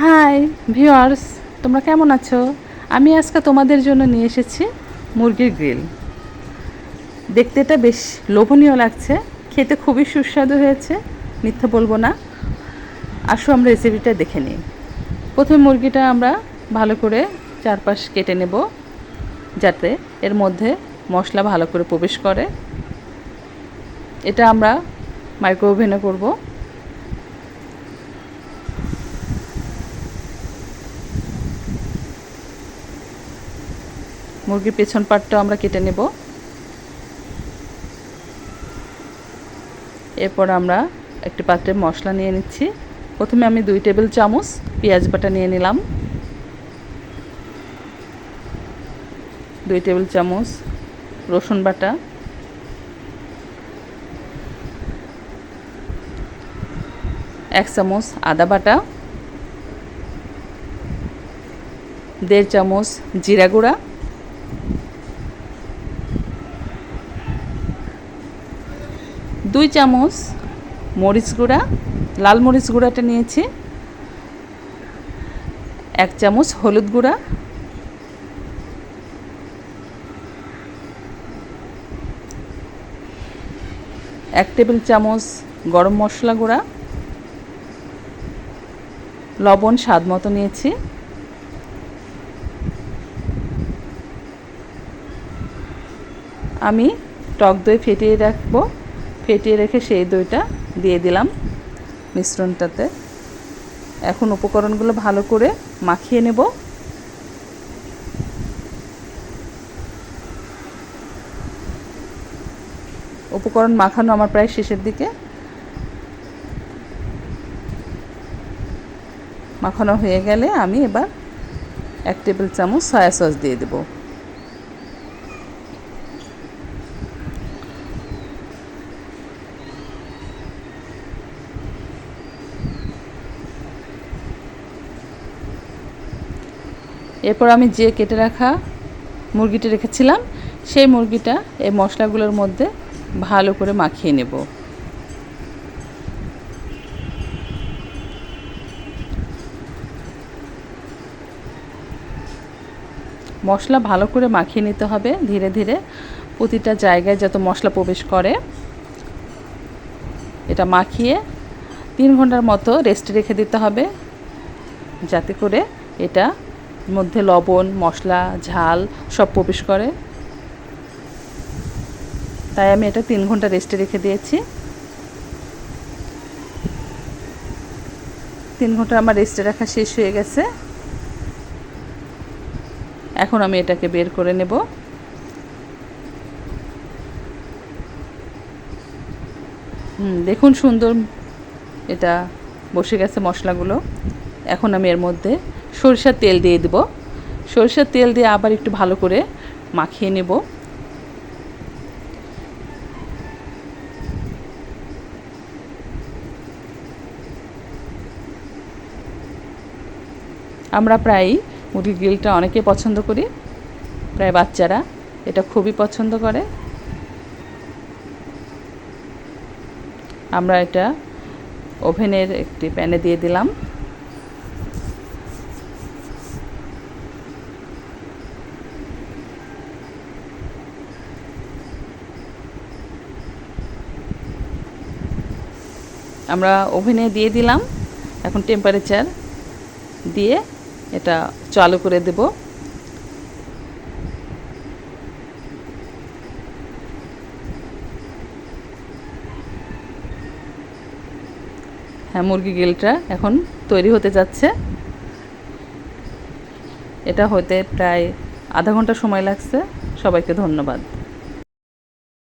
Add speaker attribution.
Speaker 1: High viewers তোমরা কেমন আছো? আমি আজকে তোমাদের জন্য নিয়ে এসেছি মুরগির গ্রিল। দেখতে এটা বেশ লোভনীয় লাগছে, খেতে খুবই সুস্বাদু হয়েছে, মিথ্যা বলব না। আসো আমরা রেসিপিটা দেখে নিই। প্রথমে মুরগিটা আমরা ভালো করে চারপাশ কেটে নেব, যাতে এর মধ্যে মশলা ভালো করে প্রবেশ করে। এটা আমরা মাইক্রো ওভেনে করব। মুরগির পেছন পাটটাও আমরা কেটে নেব। এরপর আমরা একটি পাত্রে মশলা নিয়ে নিচ্ছি। প্রথমে আমি দুই টেবিল চামচ পেঁয়াজ বাটা নিয়ে নিলাম। দুই টেবিল চামচ রসুন বাটা। এক চামচ আদা বাটা। দেড় চামচ জিরা গুঁড়া। দুই চামচ মরিচ গুঁড়া, লাল মরিচ গুঁড়াটা নিয়েছি, এক চামচ হলুদ গুঁড়া, এক টেবিল চামচ গরম মশলা গুঁড়া, লবণ স্বাদ মতো নিয়েছি, আমি টক দই ফেটিয়ে রাখব। ফেটিয়ে রেখে সেই দইটা দিয়ে দিলাম মিশ্রণটাতে। এখন উপকরণগুলো ভালো করে মাখিয়ে নেব। উপকরণ মাখানো আমার প্রায় শেষের দিকে। মাখানো হয়ে গেলে আমি এবার এক টেবিল চামচ সয়া সস দিয়ে দেবো। এরপর আমি যে কেটে রাখা মুরগিটি রেখেছিলাম, সেই মুরগিটা এই মশলাগুলোর মধ্যে ভালো করে মাখিয়ে নেব। মশলা ভালো করে মাখিয়ে নিতে হবে, ধীরে ধীরে প্রতিটা জায়গায় যত মশলা প্রবেশ করে, এটা মাখিয়ে তিন ঘণ্টার মতো রেস্টে রেখে দিতে হবে, যাতে করে এটা মধ্যে লবণ, মশলা, ঝাল সব প্রবেশ করে। তাই আমি এটা তিন ঘণ্টা রেস্টে রেখে দিয়েছি। তিন ঘণ্টা আমার রেস্টে রাখা শেষ হয়ে গেছে। এখন আমি এটাকে বের করে নেব। হুম, দেখুন সুন্দর এটা বসে গেছে মশলাগুলো। এখন আমি এর মধ্যে সরিষার তেল দিয়ে দেব। সরিষার তেল দিয়ে আবার একটু ভালো করে মাখিয়ে নেব। আমরা প্রায় মুরগির গ্রিলটা অনেকে পছন্দ করি, প্রায় বাচ্চারা এটা খুবই পছন্দ করে। আমরা এটা ওভেনের একটি প্যানে দিয়ে দিলাম। আমরা ওভেনে দিয়ে দিলাম। এখন টেম্পারেচার দিয়ে এটা চালু করে দেব। হ্যাঁ মুরগি গিলটা এখন তৈরি হতে যাচ্ছে। এটা হতে প্রায় আধা ঘণ্টা সময় লাগছে। সবাইকে ধন্যবাদ।